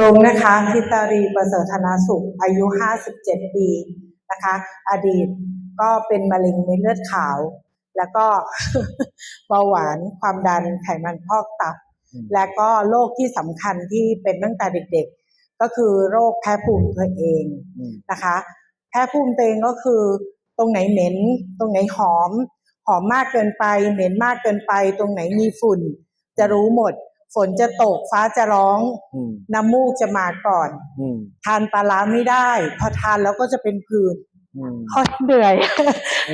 รุงนะคะทิตารีประเสริฐธนาสุข อายุ 57 ปีนะคะ อดีตก็เป็นมะเร็งเม็ดเลือดขาว แล้วก็เบาหวานความดันไขมันพอกตับอืมและก็โรคที่สำคัญที่เป็นตั้งแต่เด็กๆ ก็คือโรคแพ้ภูมิตัวเองอืมนะคะ แพ้ภูมิตัวเองก็คือตรงไหนเหม็น ตรงไหนหอม หอมมากเกินไป เหม็นมากเกินไป ตรงไหนมีฝุ่น จะรู้หมด ฝนจะตกฟ้าจะร้องอืมน้ำมูกจะมาก่อนอืมทานปลาร้าไม่ได้ พอทานแล้วก็จะเป็นผื่นอืมพอเหนื่อย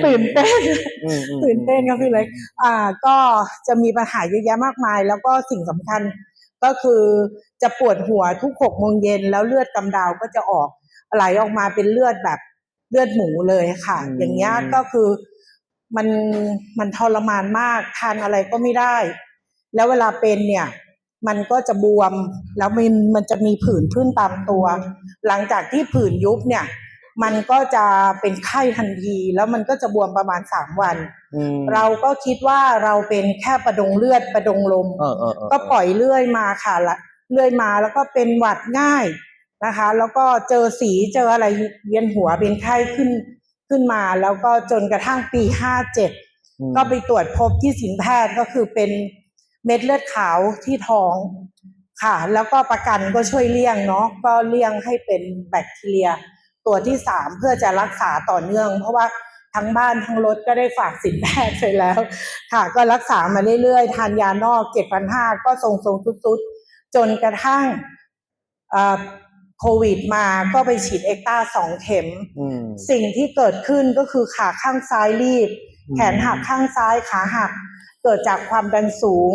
ตื่นเต้นอืมอืมตื่นเต้นครับพี่เล็กอ่า ก็จะมีปัญหาเยอะแยะมากมาย แล้วก็สิ่งสำคัญก็คือจะปวดหัวทุกหกโมงเย็นแล้วเลือดกำเดาก็จะออกไหลออกมาเป็นเลือดแบบเลือดหมูเลยค่ะ อย่างเงี้ยก็คือมันมันทรมานมากทานอะไรก็ไม่ได้ แล้วเวลาเป็นเนี่ย มันก็จะบวมแล้วมันมันจะมีผื่นขึ้นตามตัว หลังจากที่ผื่นยุบเนี่ย มันก็จะเป็นไข้ทันที แล้วมันก็จะบวมประมาณสามวันอืมเราก็คิดว่าเราเป็นแค่ประดงเลือดประดงลมเออเออเออก็ปล่อยเลื่อยมาค่ะละเลื่อยมาแล้วก็เป็นหวัดง่ายนะคะ แล้วก็เจอสีเจออะไรเวียนหัวเป็นไข้ขึ้นขึ้นมา แล้วก็จนกระทั่งปีห้าเจ็ดอืมก็ไปตรวจพบที่สินแพทย์ก็คือเป็น เม็ดเลือดขาวที่ท้องค่ะ แล้วก็ประกันก็ช่วยเลี่ยงเนาะก็เลี่ยงให้เป็นแบคทีเรีย ตัวที่สามเพื่อจะรักษาต่อเนื่อง เพราะว่าทั้งบ้านทั้งรถก็ได้ฝากสินแพทย์ไปแล้ว ค่ะ ก็รักษามาเรื่อยๆ ทานยานอกเจ็ดพันห้าก็ทรงๆทุดๆ จนกระทั่งเอ่อโควิดมาก็ไปฉีดเอ็กต้าสองเข็มอืมสิ่งที่เกิดขึ้นก็คือขาข้างซ้ายรีบอืม แขนหักข้างซ้ายขาหัก เกิดจากความดันสูง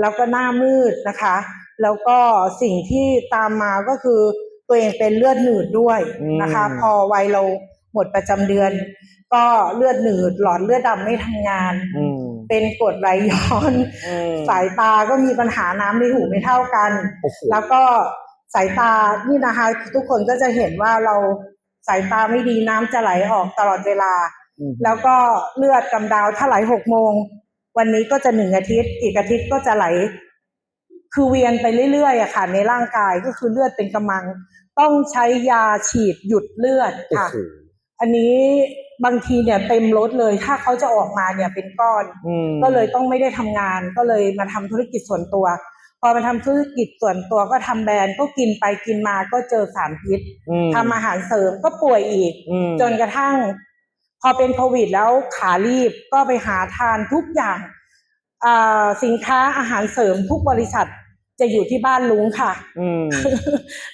แล้วก็หน้ามืดนะคะ แล้วก็สิ่งที่ตามมาก็คือตัวเองเป็นเลือดหนืดด้วยนะคะ พอวัยเราหมดประจำเดือน ก็เลือดหนืด หลอดเลือดดำไม่ทำงานอืมเป็นกรดไหลย้อนอืมสายตาก็มีปัญหาน้ำในหูไม่เท่ากันโอ้โหแล้วก็สายตานี่นะคะ ทุกคนก็จะเห็นว่าเราสายตาไม่ดีน้ำจะไหลออกตลอดเวลาอืม แล้วก็เลือดกำเดาถ้าไหลหกโมง วันนี้ก็จะหนึ่งอาทิตย์ อีกอาทิตย์ก็จะไหล คือเวียนไปเรื่อยๆอะค่ะ ในร่างกายก็คือเลือดเป็นกำมัง ต้องใช้ยาฉีดหยุดเลือดโอ้ค่ะโหอันนี้บางทีเนี่ยเต็มรถเลย ถ้าเขาจะออกมาเนี่ยเป็นก้อนอืมก็เลยต้องไม่ได้ทำงาน ก็เลยมาทำธุรกิจส่วนตัว พอมาทำธุรกิจส่วนตัวก็ทำแบรนด์ก็กินไปกินมาก็เจอสารพิษอืมทำอาหารเสริมก็ป่วยอีกอืมจนกระทั่ง พอเป็นโควิดแล้วขารีบก็ไปหาทานทุกอย่างอ่าสินค้าอาหารเสริมทุกบริษัทจะอยู่ที่บ้านลุงค่ะอืม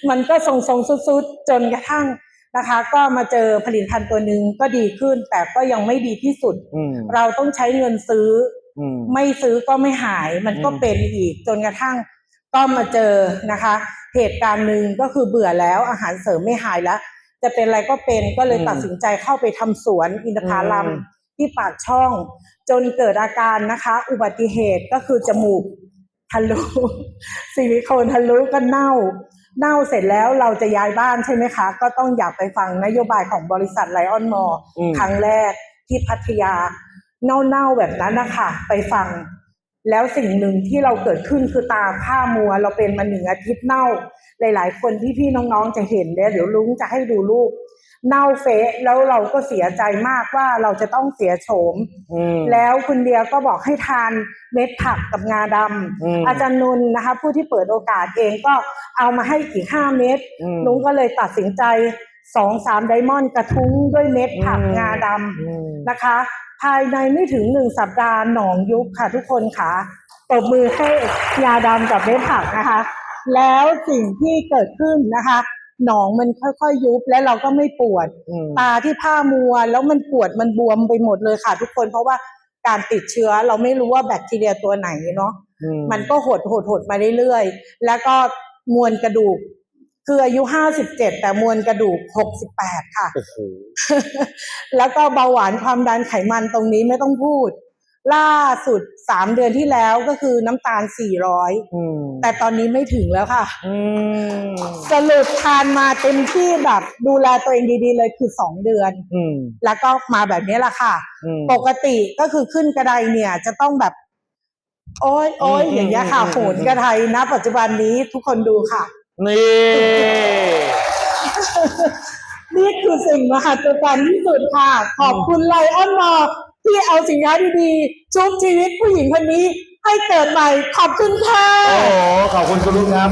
มันก็ทรงๆสุดๆ จนกระทั่งนะคะ ก็มาเจอผลิตภัณฑ์ตัวหนึ่งก็ดีขึ้น แต่ก็ยังไม่ดีที่สุดอืมเราต้องใช้เงินซื้ออืมไม่ซื้อก็ไม่หาย มันก็อืมเป็นอีกจนกระทั่ง ก็มาเจอนะคะ เหตุการณ์หนึ่งก็คือเบื่อแล้วอาหารเสริมไม่หายแล้ว จะเป็นอะไรก็เป็นก็เลยตัดสินใจเข้าไปทำสวนอินทผลัมที่ปากช่อง จนเกิดอาการนะคะ อุบัติเหตุก็คือจมูกทะลุซิลิโคนทะลุก็เน่า เน่าเสร็จแล้วเราจะย้ายบ้านใช่ไหมคะ ก็ต้องอยากไปฟังนโยบายของบริษัทไลออนมออืมครั้งแรกที่พัทยา เน่าๆแบบนั้นนะคะไปฟัง แล้วสิ่งหนึ่งที่เราเกิดขึ้นคือตาผ้ามัว เราเป็นมาหนึ่งอาทิตย์เน่า หลาย ๆ คนที่พี่ๆน้องๆจะเห็นเนี่ยเดี๋ยวลุงจะให้ดูรูปเน่าเฟะแล้วเราก็เสียใจมากว่าเราจะต้องเสียโฉมอืมแล้วคุณเดียก็บอกให้ทานเม็ดผักกับงาดอืมำอาจารย์นุนนะคะ ผู้ที่เปิดโอกาสเองก็เอามาให้อีกห้าเม็ดอืมลุงก็เลยตัดสินใจ สองสามไดมอนด์กระทุ้งด้วยเม็ดผักอืมงาดอืมำนะคะ ภายในไม่ถึงหนึ่งสัปดาห์หนองยุบค่ะทุกคนค่ะตบมือให้ยาดำกับเม็ดผักนะคะ แล้วสิ่งที่เกิดขึ้นนะคะหนองมันค่อยๆยุบและเราก็ไม่ปวดอืมตาที่ผ้ามัว แล้วมันปวดมันบวมไปหมดเลยค่ะ ทุกคนเพราะว่าการติดเชื้อเราไม่รู้ว่าแบคทีเรียตัวไหนเนาะอืมันก็หดหดหดมาเรื่อยๆ แล้วก็มวลกระดูก คืออายุห้าสิบเจ็ดแต่มวลกระดูกหกสิบแปดค่ะ โอ้โห แล้วก็เบาหวานความดันไขมันตรงนี้ไม่ต้องพูด ล่าสุดสามเดือนที่แล้วก็คือน้ำตาลสี่ร้อยอืมแต่ตอนนี้ไม่ถึงแล้วค่ะ อืมสรุปทานมาเต็มที่แบบดูแลตัวเองดีๆเลยคือสองเดือน อืมแล้วก็มาแบบนี้แหละค่ะ อืม ปกติก็คือขึ้นกระไดเนี่ย จะต้องแบบ โอ้ยโอ้ยอืมอย่างเงี้ยค่ะอืมโหนกระไดนะปัจจุบันนี้ทุกคนดูค่ะ นี่ นี่คือสิ่งมหัศจรรย์ที่สุดค่ะ ขอบคุณไลออนมอร์ที่เอาสินค้าดีๆชุบชีวิตผู้หญิงคนนี้ให้เกิดใหม่ ขอบคุณค่ะ โอ้โหขอบคุณคุณลุงครับ